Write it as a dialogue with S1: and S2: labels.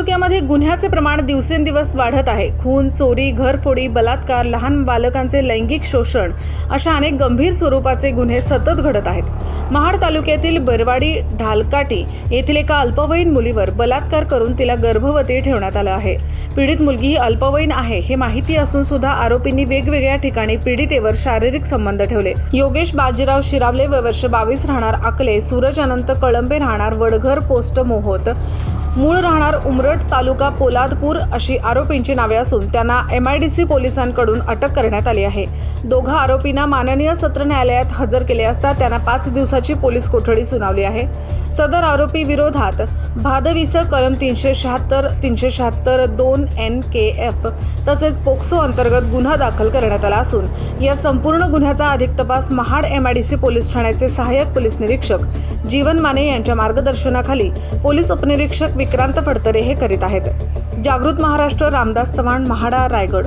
S1: तालुक्यामध्ये गुन्ह्याचे प्रमाण दिवसेंदिवस वाढत आहे. खून चोरी घरफोडी बलात्कार लहान बालकांचे लैंगिक शोषण अशा अनेक गंभीर स्वरूपाचे गुन्हे सतत घडत आहेत. महाड तालुक्यातील बरवाडी ढालकाटी येथील एका अल्पवयीन मुलीवर बलात्कार करून तिला गर्भवती ठेवण्यात आलं आहे. पीडित मुलगी ही अल्पवयीन आहे हे माहिती असून सुद्धा आरोपींनी वेगवेगळ्या ठिकाणी पीडितेवर शारीरिक संबंध ठेवले. योगेश बाजीराव शिरावले व वर्ष बावीस राहणार अकले सूरज अनंत कळंबे राहणार वडघर पोस्ट मोहोत. मूळ राहणार उमरठ तालुका पोलादपूर अशी आरोपींची नावे असून त्यांना एम आय डी सी पोलिसांकडून अटक करण्यात आली आहे. दोघा आरोपींना माननीय सत्र न्यायालयात हजर केले असता त्यांना पाच दिवसाची पोलीस कोठडी सुनावली आहे. सदर आरोपी विरोधात भादवीचं कलम तीनशे शहात्तर तीनशे शहात्तर दोन एन के एफ तसेच पोक्सो अंतर्गत गुन्हा दाखल करण्यात आला असून या संपूर्ण गुन्ह्याचा अधिक तपास Mahad M I D C police ठाण्याचे सहाय्यक पोलीस निरीक्षक जीवन माने यांच्या मार्गदर्शनाखाली पोलीस उपनिरीक्षक विक्रांत फडतरे हे करीत आहेत. जागृत महाराष्ट्र रामदास चव्हाण महाडा रायगड.